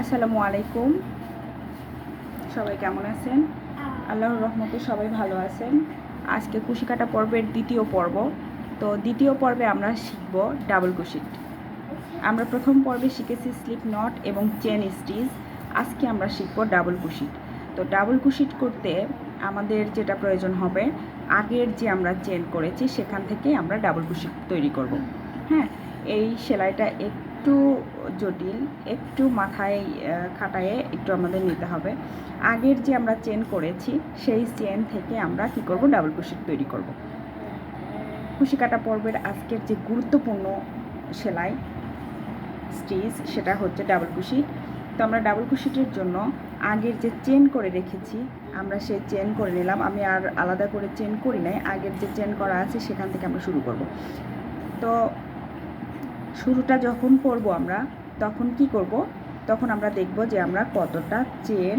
আসসালামু আলাইকুম। সবাই কেমন আছেন? আল্লাহর রহমতে সবাই ভালো আছেন। আজকে কুশি কাটা পর্বের দ্বিতীয় পর্ব। তো দ্বিতীয় পর্বে আমরা শিখব ডাবল কুশিট। আমরা প্রথম পর্বে শিখেছি স্লিপ নট এবং চেন স্টিচ আজকে আমরা শিখব ডাবল কুশিট। তো ডাবল কুশিট করতে আমাদের যেটা প্রয়োজন হবে, আগের যে আমরা চেন করেছি, সেখান থেকে আমরা ডাবল কুশিট তৈরি করব। হ্যাঁ এই সেলাইটা একটু জটিল, একটু মাথায় খাটায়ে একটু আমাদের নিতে হবে। আগের যে আমরা চেন করেছি, সেই চেন থেকে আমরা কি করব? ডাবল কুশিট তৈরি করব। কুশি কাটা পর্বের আজকের যে গুরুত্বপূর্ণ সেলাই, স্টিচ, সেটা হচ্ছে ডাবল কুশিট তো আমরা ডাবল কুশিটের জন্য আগের যে চেন করে রেখেছি, আমরা সেই চেন করে নিলাম। আমি আর আলাদা করে চেন করি নাই। আগের যে চেন করা আছে, সেখান থেকে আমরা শুরু করব। তো শুরুটা যখন করব আমরা, তখন কি করব? তখন আমরা দেখব যে আমরা কতটা চেন,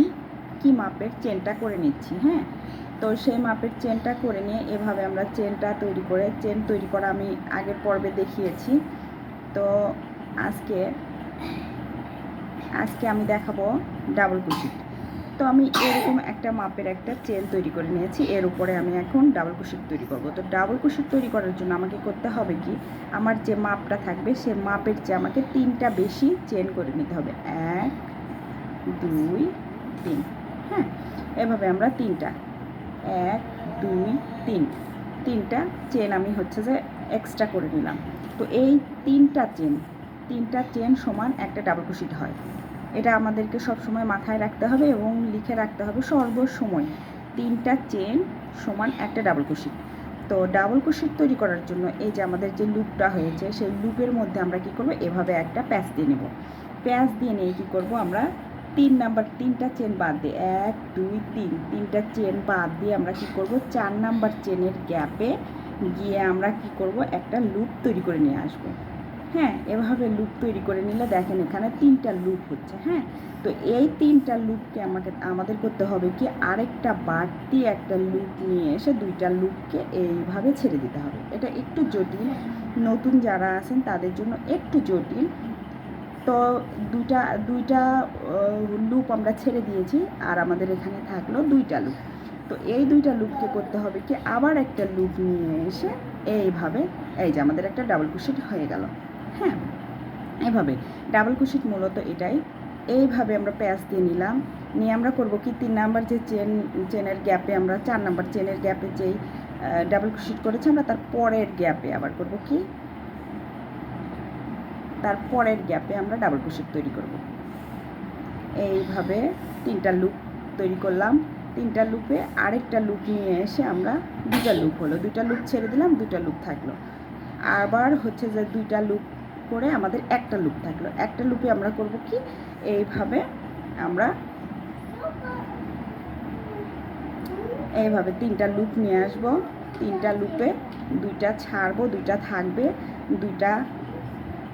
কি মাপের চেনটা করে নিচ্ছি হ্যাঁ? তো সেই মাপের চেনটা করে নিয়ে এভাবে আমরা চেনটা তৈরি করে, চেন তৈরি করা আমি আগের পর্বে দেখিয়েছি। তো আজকে আজকে আমি দেখাবো ডাবল কুশিট তো আমি এরকম একটা মাপের একটা চেন তৈরি করে নিয়েছি। এর উপরে আমি এখন ডাবল কুশিট তৈরি করব। তো ডাবল কুশিট তৈরি করার জন্য আমাকে করতে হবে কি? আমার যে মাপটা থাকবে, সে মাপের চেয়ে আমাকে তিনটা বেশি চেন করে নিতে হবে। এক, দুই, তিন। হ্যাঁ এভাবে আমরা তিনটা। এক, দুই, তিন। তিনটা চেন আমি হচ্ছে যে এক্সট্রা করে নিলাম। তো এই তিনটা চেন তিনটা চেন সমান একটা ডাবল কুশিট হয়। এটা আমাদেরকে সবসময় মাথায় রাখতে হবে এবং লিখে রাখতে হবে সর্বসময়। তিনটা চেন সমান একটা ডাবল কুশিট তো ডাবল কুশিট তৈরি করার জন্য এই যে আমাদের যে লুপটা হয়েছে, সেই লুপের মধ্যে আমরা কি করব? এভাবে একটা প্যাচ দিয়ে নেব। প্যাচ দিয়ে নিয়ে কি করব? আমরা তিন নাম্বার, তিনটা চেন বাদ দিয়ে, এক, দুই, তিন, তিনটা চেন বাদ দিয়ে আমরা কি করব? চার নাম্বার চেনের গ্যাপে গিয়ে আমরা কি করব? একটা লুপ তৈরি করে নিয়ে আসব। হ্যাঁ এভাবে লুপ তৈরি করে নিলে দেখেন এখানে তিনটা লুপ হচ্ছে হ্যাঁ? তো এই তিনটা লুপকে আমাকে, আমাদের করতে হবে কি আরেকটা বাড়তি একটা লুপ নিয়ে এসে দুইটা লুপকে এইভাবে ছেড়ে দিতে হবে। এটা একটু জটিল, নতুন যারা আছেন তাদের জন্য একটু জটিল। তো দুইটা দুইটা লুপ আমরা ছেড়ে দিয়েছি আর আমাদের এখানে থাকল দুইটা লুপ তো এই দুইটা লুপকে করতে হবে কি আবার একটা লুপ নিয়ে এসে এইভাবে, এই যে আমাদের একটা ডাবল কুশিট হয়ে গেল। হ্যাঁ এভাবে। ডাবল কুশিট মূলত এটাই। এইভাবে আমরা প্যাচ দিয়ে নিলাম। নিয়ে আমরা করব কি? তিন নাম্বার যে চেন চেনের গ্যাপে আমরা, চার নাম্বার চেনের গ্যাপে যেই ডাবল কুশিট করেছি আমরা, তার পরের গ্যাপে আবার করব কি? তার পরের গ্যাপে আমরা ডাবল কুশিট তৈরি করব। এইভাবে তিনটা লুপ তৈরি করলাম। তিনটা লুপে আরেকটা লুপ নিয়ে এসে আমরা দুটা লুপ হলো। দুটা লুপ ছেড়ে দিলাম দুটা লুপ থাকল। আবার হচ্ছে যে দুইটা লুপ করে আমাদের একটা লুপ থাকল। একটা লুপে আমরা করব কি? এইভাবে আমরা এইভাবে তিনটা লুপ নিয়ে আসব। তিনটা লুপে দুইটা ছাড়বো, দুইটা থাকবে, দুইটা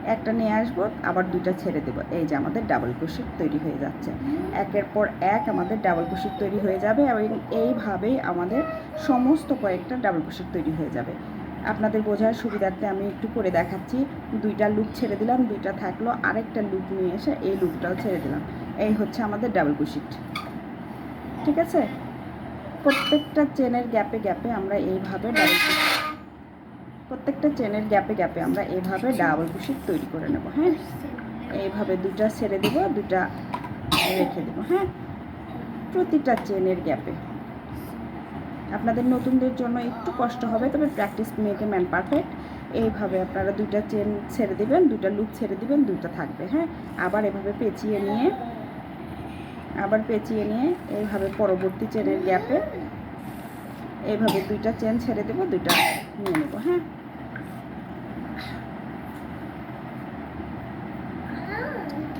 একটা নিয়ে আসব, আবার দুইটা ছেড়ে দেবো। এই যে আমাদের ডাবল কুশিট তৈরি হয়ে যাচ্ছে। একের পর এক আমাদের ডাবল কুশিট তৈরি হয়ে যাবে এবং এইভাবেই আমাদের সমস্ত কয়েকটা ডাবল কুশিট তৈরি হয়ে যাবে। আপনাদের বোঝার সুবিধার্থে আমি একটু করে দেখাচ্ছি। দুইটা লুপ ছেড়ে দিলাম, দুইটা থাকল, আরেকটা লুপ নিয়ে এসে এই লুপটাও ছেড়ে দিলাম। এই হচ্ছে আমাদের ডাবল কুশিট ঠিক আছে? প্রত্যেকটা চেনের গ্যাপে গ্যাপে আমরা এইভাবে ডাবল প্রত্যেকটা চেনের গ্যাপে গ্যাপে আমরা এইভাবে ডাবল কুশিট তৈরি করে নেব হ্যাঁ? এইভাবে দুটা ছেড়ে দেব দুটা রেখে দেবো হ্যাঁ? প্রতিটা চেনের গ্যাপে আপনাদের নতুনদের জন্য একটু কষ্ট হবে, তবে প্র্যাকটিস মেকে ম্যান পারফেক্ট এইভাবে আপনারা দুইটা চেন ছেড়ে দিবেন, দুইটা লুপ ছেড়ে দিবেন, দুইটা থাকবে হ্যাঁ? আবার এভাবে পেঁচিয়ে নিয়ে, আবার পেঁচিয়ে নিয়ে এইভাবে পরবর্তী চেনের গ্যাপে এইভাবে দুইটা চেন ছেড়ে দেবো, দুইটা নিয়ে নেব হ্যাঁ?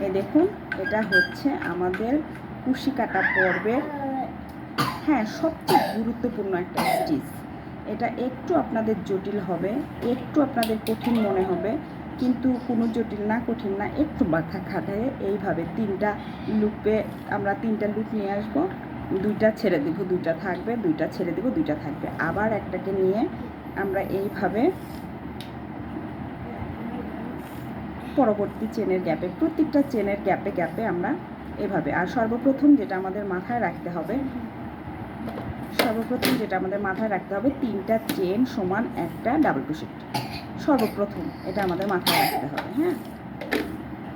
এই দেখুন, এটা হচ্ছে আমাদের কুশি কাটা পর্বের হ্যাঁ সবচেয়ে গুরুত্বপূর্ণ একটা স্টিচ এটা একটু আপনাদের জটিল হবে, একটু আপনাদের কঠিন মনে হবে, কিন্তু কোনো জটিল না, কঠিন না, একটু মাথা খাটায় এইভাবে তিনটা লুপে আমরা তিনটা লুপ নিয়ে আসব, দুইটা ছেড়ে দেবো, দুইটা থাকবে, দুইটা ছেড়ে দেবো, দুইটা থাকবে। আবার একটাকে নিয়ে আমরা এইভাবে পরবর্তী চেনের গ্যাপে প্রত্যেকটা চেনের গ্যাপে গ্যাপে আমরা এভাবে, আর সর্বপ্রথম যেটা আমাদের মাথায় রাখতে হবে সর্বপ্রথম যেটা আমাদের মাথায় রাখতে হবে, তিনটা চেন সমান একটা ডাবল ক্রোশেট সর্বপ্রথম এটা আমাদের মাথায় রাখতে হবে হ্যাঁ?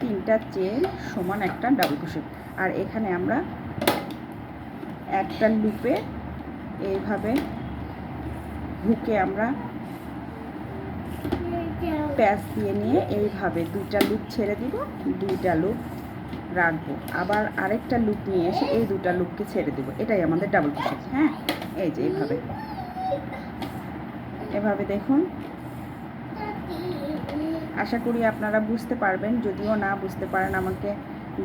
তিনটা চেন সমান একটা ডাবল ক্রোশেট আর এখানে আমরা একটা লুপে এইভাবে হুকে আমরা প্যাচ দিয়ে নিয়ে এইভাবে দুইটা লুপ ছেড়ে দিব, দুইটা লুপ রাখব। আবার আরেকটা লুপ নিয়ে এসে এই দুটা লুপকে ছেড়ে দেবো। এটাই আমাদের ডাবল ক্রোশেট হ্যাঁ? এই যে এইভাবে এভাবে দেখুন। আশা করি আপনারা বুঝতে পারবেন। যদিও না বুঝতে পারেন, আমাকে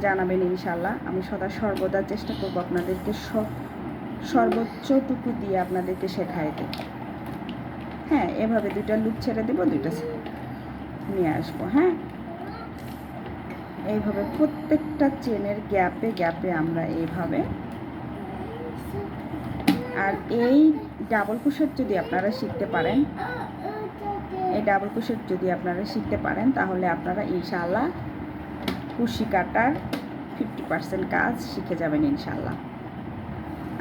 জানাবেন ইনশাল্লাহ আমি সদা সর্বদা চেষ্টা করব আপনাদেরকে সর্বোচ্চটুকু দিয়ে আপনাদেরকে শেখাইতে হ্যাঁ এভাবে দুইটা লুপ ছেড়ে দেবো, দুইটা নিয়ে আসব হ্যাঁ? এইভাবে প্রত্যেকটা চেনের গ্যাপে গ্যাপে আমরা এইভাবে। আর এই ডাবল ক্রোশেট যদি আপনারা শিখতে পারেন, এই ডাবল ক্রোশেট যদি আপনারা শিখতে পারেন, তাহলে আপনারা ইনশাআল্লাহ কুশি কাটার ফিফটি পার্সেন্ট কাজ শিখে যাবেন ইনশাআল্লাহ।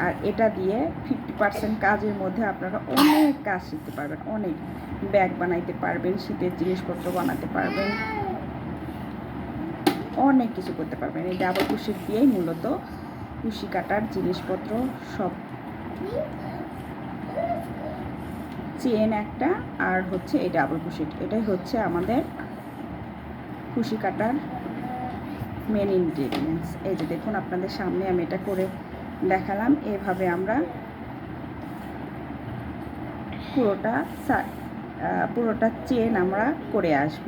আর এটা দিয়ে ফিফটি পার্সেন্ট কাজের মধ্যে আপনারা অনেক কাজ শিখতে পারবেন, অনেক ব্যাগ বানাইতে পারবেন, শীতের জিনিসপত্র বানাতে পারবেন। অনেক কিছু করতে পারবেন। এই ডাবল কুশি দিয়েই মূলত কুশি কাটার জিনিসপত্র সব। চেন একটা আর হচ্ছে এই ডাবল কুশিট এটাই হচ্ছে আমাদের কুশি কাটার মেন ইনগ্রেডিয়েন্টস এই যে দেখুন, আপনাদের সামনে আমি এটা করে দেখালাম। এভাবে আমরা পুরোটা পুরোটা চেন আমরা করে আসব।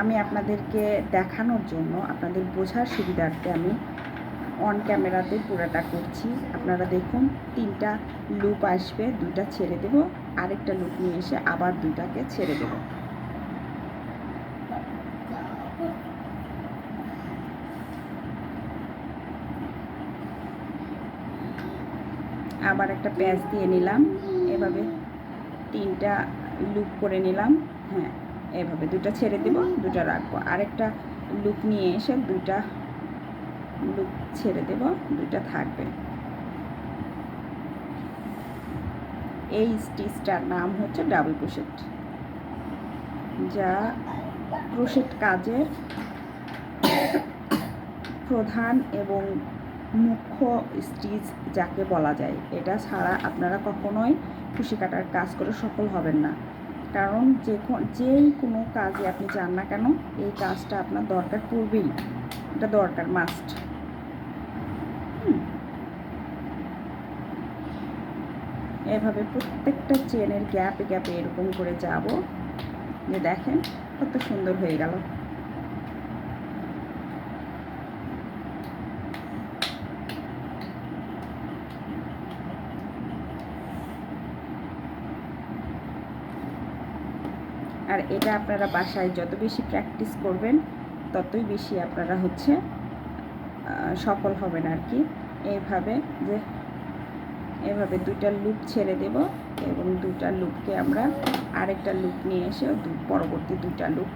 আমি আপনাদেরকে দেখানোর জন্য আপনাদের বোঝার সুবিধার্থে আমি অন ক্যামেরাতে পুরোটা করছি। আপনারা দেখুন, তিনটা লুপ আসবে, দুইটা ছেড়ে দেব, আরেকটা লুপ নিয়ে এসে আবার দুটাকে ছেড়ে দেব। আবার একটা প্যাঁচ দিয়ে নিলাম। এভাবে তিনটা লুপ করে নিলাম। হ্যাঁ। এভাবে দুটা ছেড়ে দেব দুটা রাখব। আরেকটা লুক নিয়ে এসে দুটা লুক ছেড়ে দেব দুটা থাকবে। এই স্টিচটার নাম হচ্ছে ডাবল ক্রোশেট যা ক্রোশেট কাজের প্রধান এবং মুখ্য স্টিচ যাকে বলা যায়। এটা ছাড়া আপনারা কখনোই খুশি কাটার কাজ করে সফল হবেন না। কারণ যে যেই কোনো কাজে আপনি যান না কেন, এই কাজটা আপনার দরকার পড়বেই এটা দরকার মাস্ট এভাবে প্রত্যেকটা চেনের গ্যাপে গ্যাপে এরকম করে যাব। যে দেখেন, কত সুন্দর হয়ে গেল। আর এটা আপনারা বাসায় যত বেশি প্র্যাকটিস করবেন, ততই বেশি আপনারা হচ্ছে সফল হবেন আর কি। এইভাবে যে, এভাবে দুইটা লুপ ছেড়ে দেব এবং দুটা লুপকে আমরা আরেকটা লুপ নিয়ে এসে পরবর্তী দুটা লুপ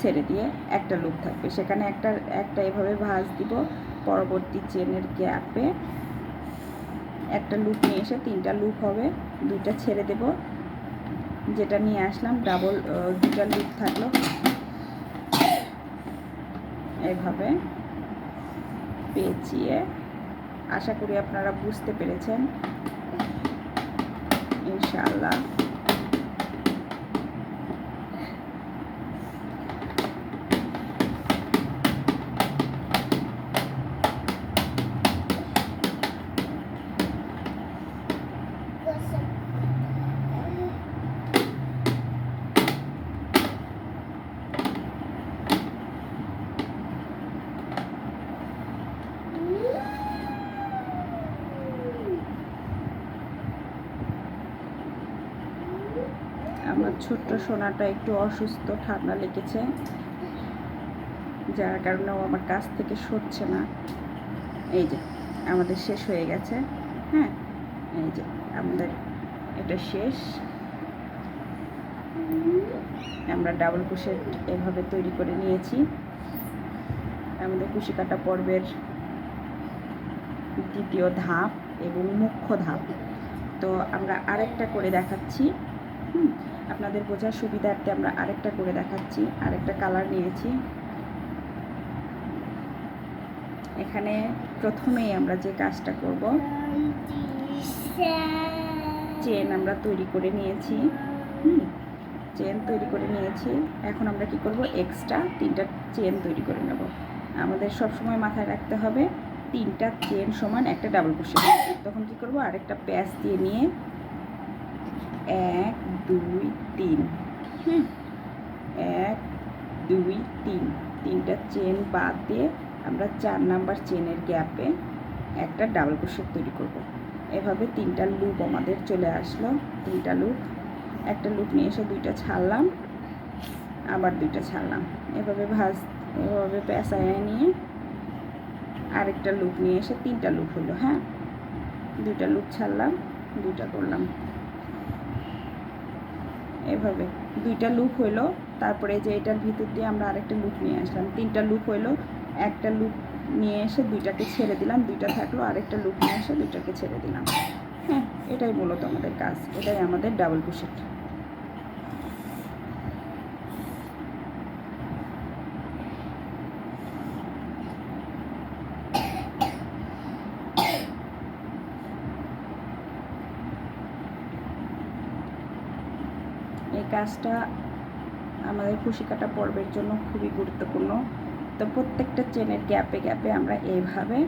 ছেড়ে দিয়ে একটা লুপ থাকবে। সেখানে একটা একটা এভাবে ভাঁজ দিব, পরবর্তী চেনের গ্যাপে একটা লুপ নিয়ে এসে তিনটা লুপ হবে, দুইটা ছেড়ে দেব যেটা নিয়ে আসলাম ডাবল দুটা লিপ থাকল। এভাবে পেঁচিয়ে, আশা করি আপনারা বুঝতে পেরেছেন। ইনশাআল্লাহ আমার ছোট্ট সোনাটা একটু অসুস্থ ঠান্ডা লেগেছে। যার কারণে ও আমার কাছ থেকে সরছে না। এই যে আমাদের শেষ হয়ে গেছে হ্যাঁ? এই যে আমাদের এটা শেষ। আমরা ডাবল কুশেট এভাবে তৈরি করে নিয়েছি। আমাদের কুশি কাটা পর্বের দ্বিতীয় ধাপ এবং মুখ্য ধাপ। তো আমরা আরেকটা করে দেখাচ্ছি। হুম, আপনাদের বোঝার সুবিধার্থে আমরা আরেকটা করে দেখাচ্ছি, আরেকটা কালার নিয়েছি। এখানে প্রথমেই আমরা যে কাজটা করব চেন আমরা তৈরি করে নিয়েছি। হুম চেন তৈরি করে নিয়েছি। এখন আমরা কি করব? এক্সট্রা তিনটা চেন তৈরি করে নেব। আমাদের সব সময় মাথায় রাখতে হবে, তিনটা চেন সমান একটা ডাবল কুশি তখন কি করব? আরেকটা প্যাচ দিয়ে নিয়ে এক দুই, তিন। এক, দুই, তিন। তিনটা চেন বাদ দিয়ে আমরা চার নাম্বার চেনের গ্যাপে একটা ডাবল ক্রোশেট তৈরি করব। এভাবে তিনটা লুপ আমাদের চলে আসলো। তিনটা লুপ একটা লুপ নিয়ে এসে দুইটা ছাড়লাম। আবার দুইটা ছাড়লাম। এভাবে ভাজ, এভাবে পেঁচায় নিয়ে আরেকটা লুপ নিয়ে এসে তিনটা লুপ হলো হ্যাঁ? দুইটা লুপ ছাড়লাম, দুইটা করলাম। এভাবে। দুইটা লুপ হইল, তারপরে যে এটার ভিতর দিয়ে আমরা আরেকটা লুপ নিয়ে আসলাম। তিনটা লুপ হইল, একটা লুপ নিয়ে এসে দুইটাকে ছেড়ে দিলাম, দুইটা থাকল, আরেকটা লুপ নিয়ে এসে দুইটাকে ছেড়ে দিলাম। হ্যাঁ এটাই মূলত আমাদের কাজ, এটাই আমাদের ডাবল কুশেট এই কাজটা আমাদের খুশি কাটা পর্বের জন্য খুবই গুরুত্বপূর্ণ। তো প্রত্যেকটা চেনের গ্যাপে গ্যাপে আমরা এইভাবে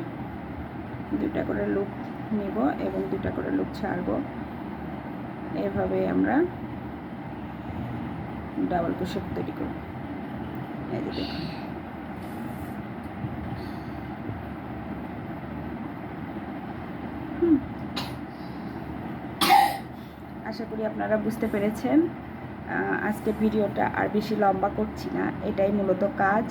দুটা করে লুপ নিব এবং দুটা করে লুপ ছাড়ব। এভাবে আমরা ডাবল ক্রোশেট তৈরি করব। আশা করি আপনারা বুঝতে পেরেছেন। আহ, আজকের ভিডিওটা আর বেশি লম্বা করছি না এটাই মূলত কাজ।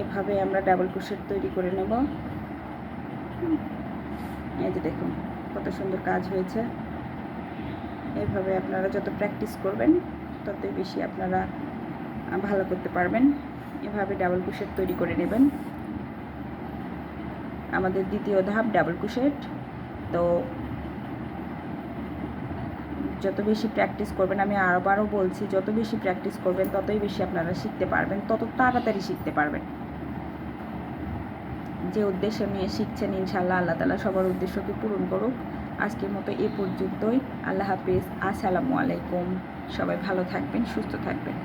এভাবে আমরা ডাবল ক্রোশেট তৈরি করে নেব। এই যে দেখুন কত সুন্দর কাজ হয়েছে। এভাবে আপনারা যত প্র্যাকটিস করবেন ততই বেশি আপনারা ভালো করতে পারবেন। এভাবে ডাবল ক্রোশেট তৈরি করে নেবেন। আমাদের দ্বিতীয় ধাপ ডাবল ক্রোশেট। তো যত বেশি প্র্যাকটিস করবেন, আমি আরও বলছি, যত বেশি প্র্যাকটিস করবেন, ততই বেশি আপনারা শিখতে পারবেন, তত তাড়াতাড়ি শিখতে পারবেন। যে উদ্দেশ্যে নিয়ে শিখছেন ইনশাল্লাহ আল্লাহ তালা সবার উদ্দেশ্যকে পূরণ করুক। আজকের মতো এ পর্যন্তই। আল্লাহ হাফিজ। আসসালামু আলাইকুম। সবাই ভালো থাকবেন, সুস্থ থাকবেন।